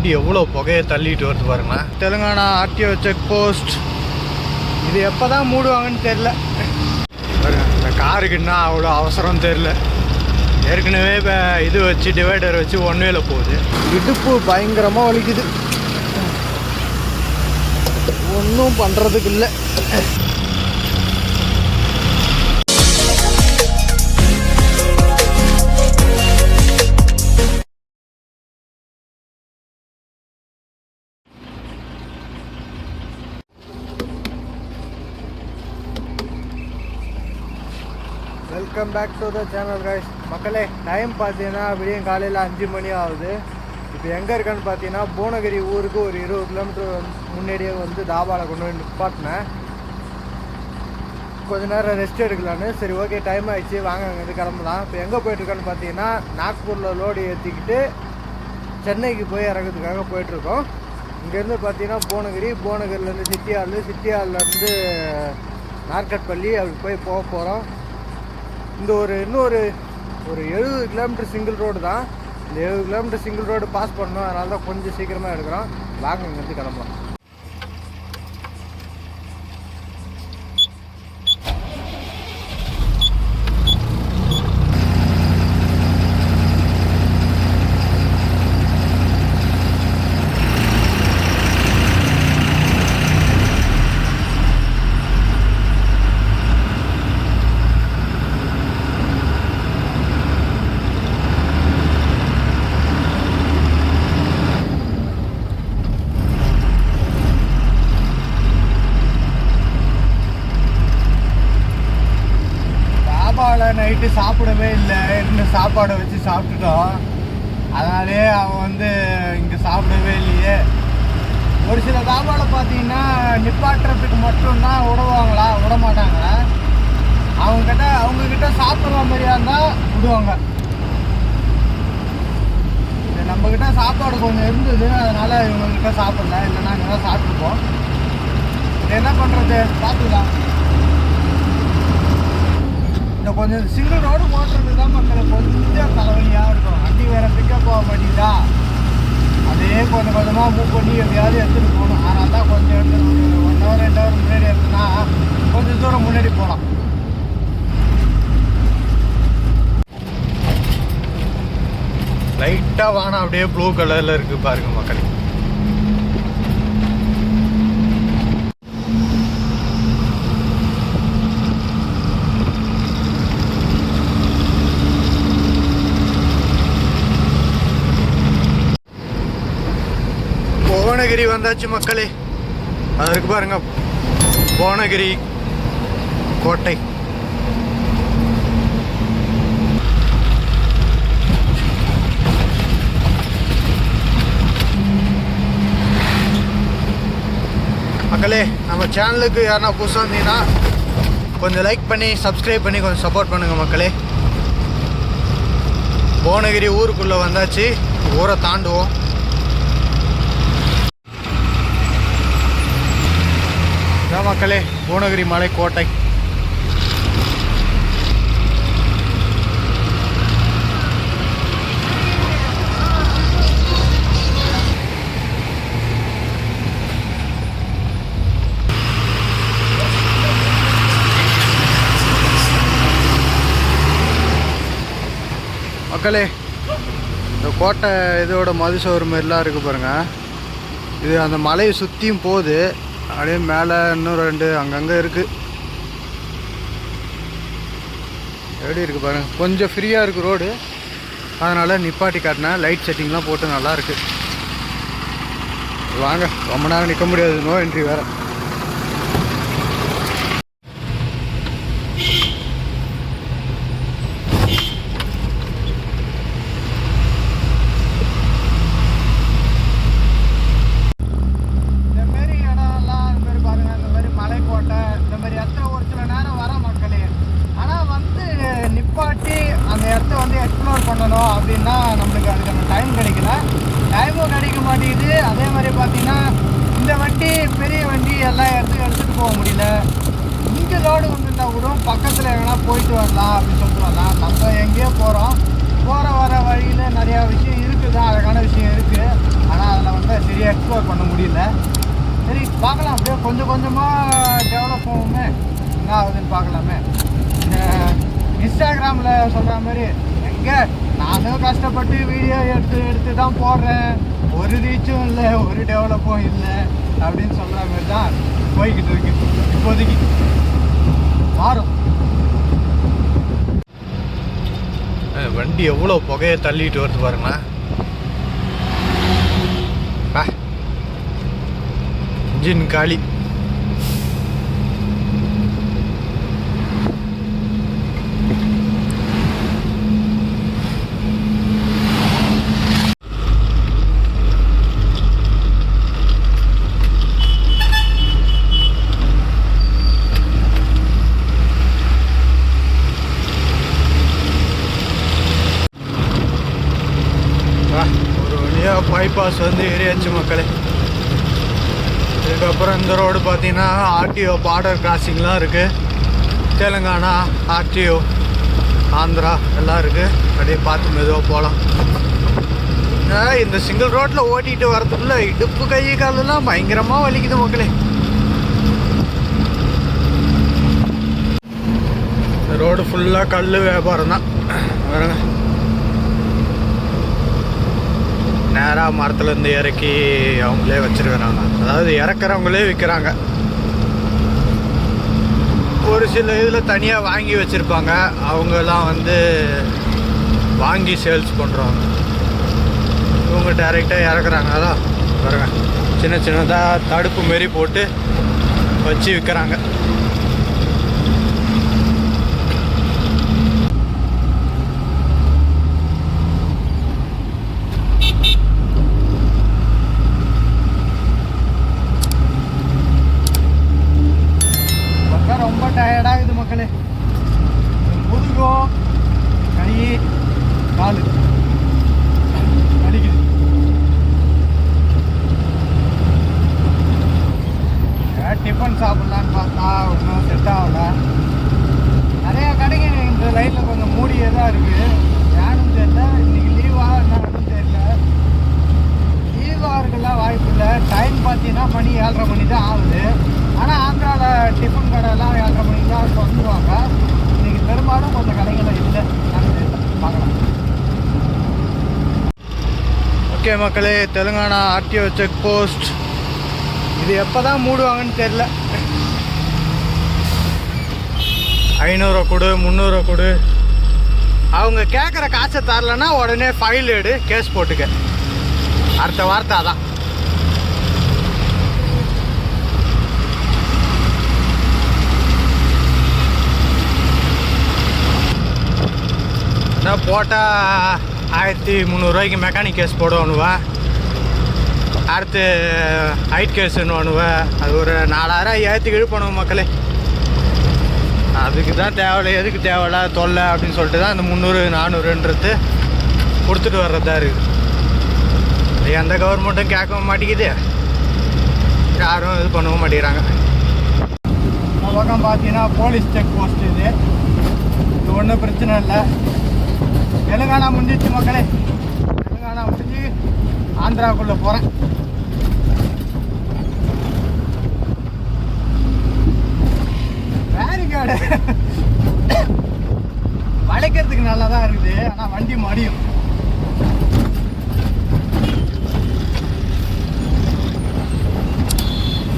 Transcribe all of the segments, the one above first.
வண்டி எவ்வளோ புகையை தள்ளிட்டு வருது பாருங்க. Telangana RTO check post. இது எப்போ தான் மூடுவாங்கன்னு தெரில இந்த காருக்குன்னா அவ்வளோ அவசரம் தெரில ஏற்கனவே இப்போ இது வச்சு டிவைடர் வச்சு ஒன் வேல போகுது. இடுப்பு பயங்கரமாக வலிக்குது. ஒன்றும் பண்ணுறதுக்கு இல்லை. Welcome back to the channel guys மக்களே டைம் பார்த்தீங்கன்னா விடியும் காலையில் அஞ்சு மணி ஆகுது. இப்போ எங்கே இருக்கேன்னு பார்த்தீங்கன்னா பூனகிரி ஊருக்கு ஒரு இருபது கிலோமீட்டர் முன்னாடியே வந்து தாபாவில் கொண்டு போய் நிப்பாட்டினேன். கொஞ்ச நேரம் ரெஸ்ட் எடுக்கலான்னு. சரி ஓகே டைம் ஆயிடுச்சு. வாங்க அங்கேருந்து கிளம்பலாம். இப்போ எங்கே போயிட்டுருக்கோன்னு பார்த்தீங்கன்னா நாக்பூரில் லோடு ஏற்றிக்கிட்டு சென்னைக்கு போய் இறங்கிறதுக்காக போயிட்டுருக்கோம். இங்கேருந்து பார்த்தீங்கன்னா புவனகிரி புவனகிரிலேருந்து சிட்டியால் இருந்து நார்கட்பள்ளி அப்படி போய் போக போகிறோம் இந்த ஒரு இன்னொரு ஒரு எழுபது கிலோமீட்டர் சிங்கிள் ரோடு தான். இந்த எழுபது கிலோமீட்டர் சிங்கிள் ரோடு பாஸ் பண்ணோம் அதனால தான் கொஞ்சம் சீக்கிரமாக எடுக்கிறோம். வாங்க இங்கேருந்து கிளம்பலாம் தாபாவில் நைட்டு சாப்பிடவே இல்லை. இருந்து சாப்பாடை வச்சு சாப்பிட்டுட்டோம். அதனாலே அவன் வந்து இங்கே சாப்பிடவே இல்லையே. ஒரு சில தாபாவில் பார்த்தீங்கன்னா நிப்பாட்டுறதுக்கு மட்டும்தான் விடுவாங்களா? விட மாட்டாங்க அவங்கக்கிட்ட அவங்கக்கிட்ட சாப்பிட்ற மாதிரியா இருந்தால் விடுவாங்க. இது நம்மக்கிட்ட சாப்பாடு கொஞ்சம் இருந்தது அதனால் இவங்கக்கிட்ட சாப்பிடல. இல்லைன்னா இங்கே தான் சாப்பிட்ருப்போம் என்ன பண்ணுறது பார்த்துக்கலாம். இந்த கொஞ்சம் சிங்கிள் ரோடு ஓட்டுறது தான் மக்களுக்கு கொஞ்சம் தலைவலியாக இருக்கும். வண்டி வேற பிக்கப் போக மாட்டேங்குதா? அதே கொஞ்சம் கொஞ்சமாக மூவ் பண்ணி எப்படியாவது எடுத்துகிட்டு போகணும். ஆனால் தான் கொஞ்சம் எடுத்து ஒன் ஹவர் ரெண்டு ஹவர் முன்னாடி எடுத்துனா கொஞ்சம் தூரம் முன்னாடி போகலாம். லைட்டாக வானம் அப்படியே ப்ளூ கலரில் இருக்குது பாருங்கள் மக்களே. கிரி வந்தாச்சு மக்களே. அதற்கு பாருங்க. போனகிரி கோட்டை. மக்களே நம்ம சேனலுக்கு யாருனா புதுசாக இருந்தீங்கன்னா கொஞ்சம் லைக் பண்ணி சப்ஸ்கிரைப் பண்ணி கொஞ்சம் சப்போர்ட் பண்ணுங்கள் மக்களே. புவனகிரி ஊருக்குள்ளே வந்தாச்சு. ஊரை தாண்டுவோம். இதான் மக்களே பூனகிரி மலை கோட்டை. மக்களே இந்த கோட்டை இதோட மதுசோறு மாதிரிலாம் இருக்குது பாருங்க. இது அந்த மலையை சுற்றியும் போகுது அப்படியே மேலே இன்னும் ரெண்டு அங்கங்கே இருக்குது எப்படி இருக்குது பாருங்கள் கொஞ்சம் ஃப்ரீயாக இருக்குது ரோடு. அதனால் நிப்பாட்டி காட்டினேன் லைட் செட்டிங்லாம் போட்டு நல்லாயிருக்கு வாங்க ரொம்ப நேரம் நிற்க முடியாது. நோ என்ட்ரி வேறு இந்த மாதிரி இடம்லாம் இந்த மாதிரி பாருங்க இந்த மாதிரி மலைக்கோட்டை இந்த மாதிரி இடத்துல ஒரு சில நேரம் வர மக்களே ஆனால் வந்து நிப்பாட்டி அந்த இடத்த வந்து எக்ஸ்ப்ளோர் பார்த்திங்கன்னா நம்மளுக்கு அதுக்கான டைம் கிடைக்கல. டைமும் கிடைக்க மாட்டேங்குது. அதே மாதிரி பார்த்தீங்கன்னா இந்த வண்டி பெரிய வண்டி எல்லா இடத்துக்கும் எடுத்துகிட்டு போக முடியல. இங்கே லோடு வந்துருந்தா கூட பக்கத்தில் எங்கன்னா போயிட்டு வரலாம் அப்படின்னு சொல்லிட்டு வரலாம் நம்ம எங்கேயோ போகிறோம் போகிற வர வழியில் நிறையா விஷயம் இருக்குது. தான் அழகான விஷயம் இருக்குது ஆனால் அதில் வந்து சரியாக எக்ஸ்ப்ளோர் பண்ண முடியல. சரி பார்க்கலாம். அப்படியே கொஞ்சம் கொஞ்சமாக டெவலப் ஆகுமே. என்ன ஆகுதுன்னு பார்க்கலாமே. இன்ஸ்டாகிராமில் சொல்கிற மாதிரி எங்கே நானும் கஷ்டப்பட்டு வீடியோ எடுத்து எடுத்து தான் போடுறேன். ஒரு ரீச்சும் இல்லை ஒரு டெவலப்பும் இல்லை அப்படின்னு சொல்கிற மாதிரி தான் போய்கிட்டு இருக்கு. இப்போதைக்கு மாறும். வண்டி எவ்வளோ புகையை தள்ளிட்டு வருது பாருங்கண்ணா இன்ஜின் காலி. ஒரு வழியாக பைபாஸ் வந்து ஏறியாச்சு மக்களே. இதுக்கப்புறம் இந்த ரோடு பார்த்தீங்கன்னா ஆர்டிஓ பார்டர் கிராசிங்லாம் இருக்குது தெலுங்கானா ஆர்டிஓ ஆந்திரா எல்லாம் இருக்குது அப்படியே பார்த்து மெதுவாக போகலாம் இந்த சிங்கிள் ரோட்டில் ஓட்டிகிட்டு வரதுக்குள்ள இடுப்பு கை காலெல்லாம் பயங்கரமாக வலிக்குது மக்களே. இந்த ரோடு ஃபுல்லாக கல் வியாபாரம் தான் பாருங்க நேராக மரத்துலேருந்து இறக்கி அவங்களே வச்சிருக்கிறாங்க. அதாவது இறக்குறவங்களே விற்கிறாங்க ஒரு சில இதில் தனியாக வாங்கி வச்சுருப்பாங்க. அவங்கெல்லாம் வந்து வாங்கி சேல்ஸ் பண்ணுறவங்க இவங்க டைரெக்டாக இறக்குறாங்க. அதான் பாருங்க. சின்ன சின்னதாக தடுப்பு மாரி போட்டு வச்சு விற்கிறாங்க மக்கள் ரொம்ப டயர்டாகுது மக்களே முதுகோ கை காலு வலிக்குது ஏதாவது டிஃபன் பார்த்தா ஒன்றும் செட் ஆகல. நிறையா கடைங்க இந்த லைனில் கொஞ்சம் மூடியே தான் இருக்குது ஏன்னு தெரியல இன்றைக்கி லீவாக என்னன்னு தெரியல. லீவாக இருக்கலாம் வாய்ப்பு இல்லை. டைம் பார்த்தீங்கன்னா மணி ஏழரை மணி தான் ஆகுது. ஆனால் ஆந்திராவில் டிஃபன் கடைலாம் ஏழரை மணிக்கு தான் வந்துடுவாங்க இன்றைக்கி பெரும்பாலும் கொஞ்சம் கடைகளும் இல்லை. என்னன்னு பார்க்கலாம். ஓகே மக்களே தெலுங்கானா ஆர்டிஓ செக் போஸ்ட் இது எப்போ தான் மூடுவாங்கன்னு தெரில ஐநூறுவா கொடு முந்நூறுவா கொடு. அவங்க கேட்குற காசை தரலன்னா உடனே ஃபைல் எடு கேஸ் போட்டுக்க. அடுத்த வார்த்தை அதான். நான் போட்டால் ஆயிரத்தி முந்நூறுரூவாய்க்கு மெக்கானிக் கேஸ் போடுவானுவேன் அடுத்து ஹைட் கேஸுன்னு ஒன்றுவேன் அது ஒரு நாலாயிரம் ஏற்றி இழுப்பணும் மக்களே. அதுக்கு தான் தேவையில்லை எதுக்கு தேவையில்ல தொல்லை அப்படின்னு சொல்லிட்டு தான் அந்த முந்நூறு நானூறுன்றது கொடுத்துட்டு வர்றதா இருக்குது எந்த கவர்மெண்ட்டும் கேட்கவும் மாட்டேங்குது. யாரும் இது பண்ணவும் மாட்டேங்கிறாங்க. பக்கம் பார்த்தீங்கன்னா போலீஸ் செக் போஸ்ட் இது. இது ஒன்றும் பிரச்சனை இல்லை. தெலுங்கானா முடிஞ்சிச்சு மக்களே. தெலுங்கானா முடிஞ்சு ஆந்திராவுக்குள்ளே போகிறேன் வளைக்கிறதுக்கு நல்லா தான் இருக்குது ஆனால் வண்டி மடியும்.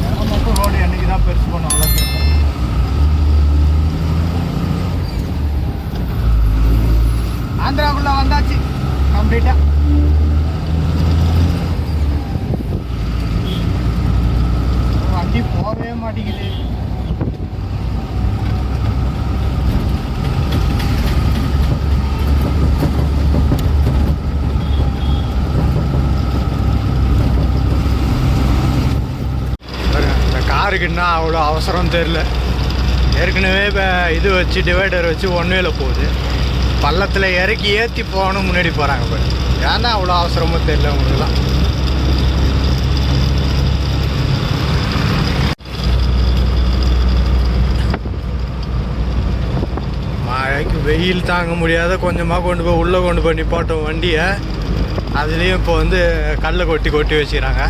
வேற மட்டும் ரோடு என்னைக்கு தான் பெருசு பண்ணும் அவ்வளோ ஆந்திராக்குள்ள வந்தாச்சு கம்ப்ளீட்டாக வண்டி போகவே மாட்டேங்குது பாருங்க, இந்த ஏன்னா அவ்வளோ அவசரம் தெரில ஏற்கனவே இப்போ இது வச்சு டிவைடர் வச்சு ஒன்வேல போகுது. பள்ளத்தில் இறக்கி ஏற்றி போகணும் முன்னாடி போகிறாங்க இப்போ ஏன்னா அவ்வளோ அவசரமும் தெரியல உங்களுக்குலாம். மழைக்கு வெயில் தாங்க முடியாத கொஞ்சமாக கொண்டு போய் உள்ளே கொண்டு போய் நிப்பாட்டும் வண்டியை. அதுலேயும் இப்போ வந்து கல்லை கொட்டி கொட்டி வச்சுக்கிறாங்க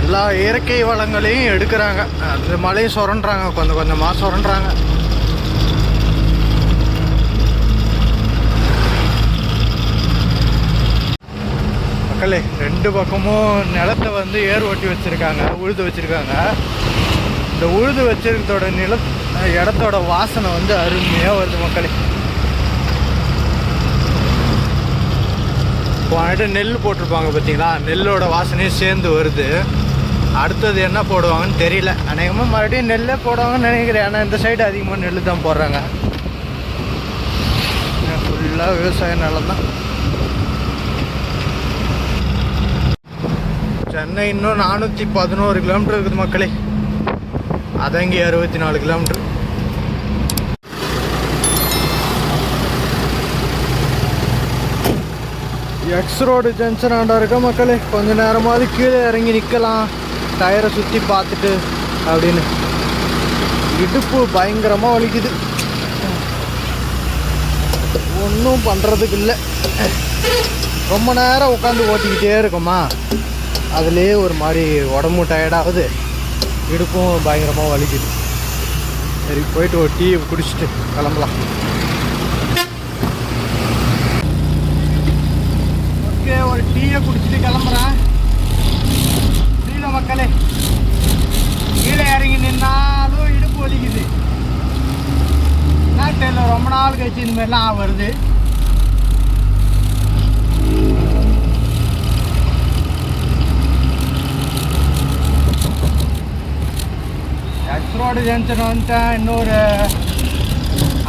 எல்லா இயற்கை வளங்களையும் எடுக்கிறாங்க. அந்த மலையும் சுரண்டுறாங்க. கொஞ்சம் கொஞ்சமாக சுரண்டுறாங்க. மக்களே ரெண்டு பக்கமும் நிலத்தை வந்து ஏர் ஓட்டி வச்சுருக்காங்க. உழுது வச்சுருக்காங்க. இந்த உழுது வச்சிருக்கதோட நில இடத்தோட வாசனை வந்து அருமையாக வருது மக்களே. போனிட்டு நெல் போட்டிருப்பாங்க பார்த்தீங்களா நெல்லோட வாசனையும் சேர்ந்து வருது. அடுத்தது என்ன போடுவாங்கன்னு தெரியல. அநேகமாக மறுபடியும் நெல்லே போடுவாங்கன்னு நினைக்கிறேன். ஆனால் இந்த சைடு அதிகமாக நெல் தான் போடுறாங்க. ஃபுல்லாக விவசாய நிலம் தான் சென்னை இன்னும் நானூற்றி பதினோரு கிலோமீட்டர் இருக்குது மக்களே. அதங்கி அறுபத்தி நாலு கிலோமீட்டர் எக்ஸ் ரோடு ஜங்ஷன் ஆண்டா இருக்க மக்களே? கொஞ்ச நேரமாவது கீழே இறங்கி நிற்கலாம் டயரை சுற்றி பார்த்துட்டு அப்படின்னு. இடுப்பு பயங்கரமாக வலிக்குது. ஒன்றும் பண்ணுறதுக்கு இல்லை. ரொம்ப நேரம் உட்காந்து ஓட்டிக்கிட்டே இருக்கோமா? அதுலேயே ஒரு மாதிரி உடம்பும் டயர்டாகுது இடுப்பும் பயங்கரமாக வலிக்குது. சரி போயிட்டு ஒரு டீ குடிச்சிட்டு கிளம்பலாம். ஓகே ஒரு டீயை குடிச்சிட்டு கிளம்புறேன். மக்களே. கீழே இறங்கி நின்னாலும் இடுப்பு ஒலிக்குது என்ன தெரியல ரொம்ப நாள் கழிச்சு இந்த மாதிரிலாம் வருது. எக்ஸ் ரோடு ஜங்ஷன் வந்துட்டேன் இன்னொரு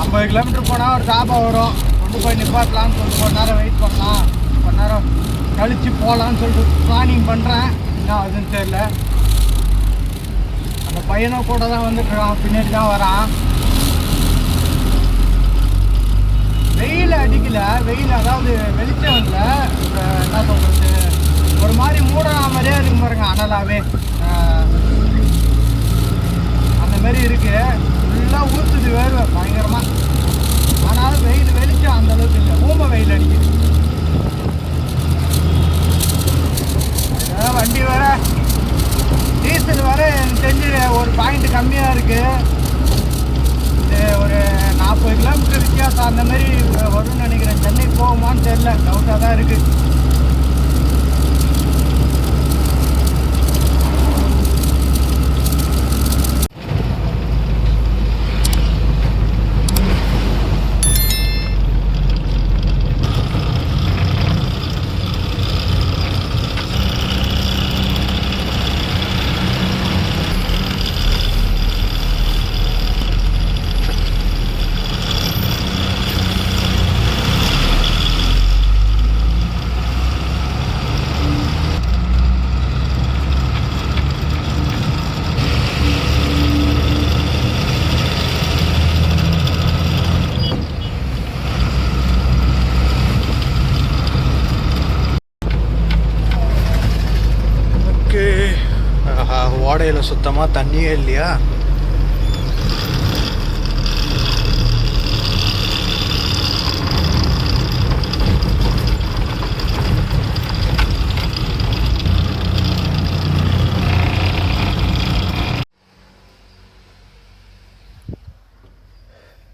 ஐம்பது கிலோமீட்டர் போனால் ஒரு தாபா வரும். கொண்டு போய் நிப்பாட்டலாம்னு சொல்லிட்டு கொஞ்ச நேரம் வெயிட் பண்ணலாம். கொஞ்ச நேரம் கழிச்சு போகலான்னு சொல்லிட்டு பிளானிங் பண்ணுறேன் என்ன அதுன்னு தெரியல. அந்த பையனும் கூட தான் வந்துட்டுருக்கான் பின்னாடி தான் வரான். வெயில் அடிக்கல. வெயில் அதாவது வெளிச்சம் இல்லை. என்ன சொல்கிறது ஒரு மாதிரி மூடனா மாதிரியே இருக்கு பாருங்க அனலாவே. அந்த மாதிரி இருக்கு. ஃபுல்லாக ஊற்றுது வேர்வை பயங்கரமாக ஆனாலும் வெயில் வெளிச்சம் அந்த அளவுக்கு இல்லை. ஊமை வெயில் அடிக்குது. வண்டி வேற டீசல் வேற எனக்கு தெரிஞ்சு ஒரு பாயிண்ட் கம்மியாக இருக்குது ஒரு நாற்பது கிலோமீட்டர் வித்தியாசம். அந்த மாதிரி வரும்னு நினைக்கிறேன். சென்னை போகுமான்னு தெரில டவுட்டாக தான் இருக்குது ஓகே ஆஹா ஓடையில் சுத்தமாக தண்ணியே இல்லையா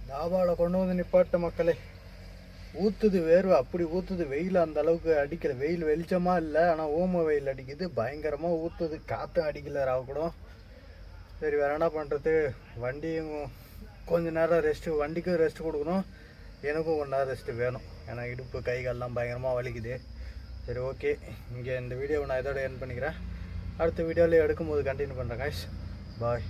தாபாவில் கொண்டு வந்து நிப்பாட்ட மக்களே ஊத்துது வேர்வை அப்படி ஊத்துது. வெயில் அந்த அளவுக்கு அடிக்கல. வெயில் வெளிச்சமா இல்லை ஆனால் ஓம வெயில் அடிக்குது. பயங்கரமா ஊத்துது. காற்றும் அடிக்கல ராவ கூட. சரி வேற என்ன பண்றது? வண்டியும் கொஞ்ச நேரம் ரெஸ்ட் வண்டிக்கும் ரெஸ்ட் கொடுக்கணும். எனக்கும் கொஞ்ச நேரம் ரெஸ்ட் வேணும். ஏன்னா இடுப்பு கை கால்லாம் பயங்கரமாக வலிக்குது. சரி ஓகே இங்கே இந்த வீடியோவை நான் இதோட என் பண்ணிக்கிறேன். அடுத்த வீடியோவில் எடுக்கும்போது கண்டினியூ பண்ணுறேன் காய்ஸ் பாய்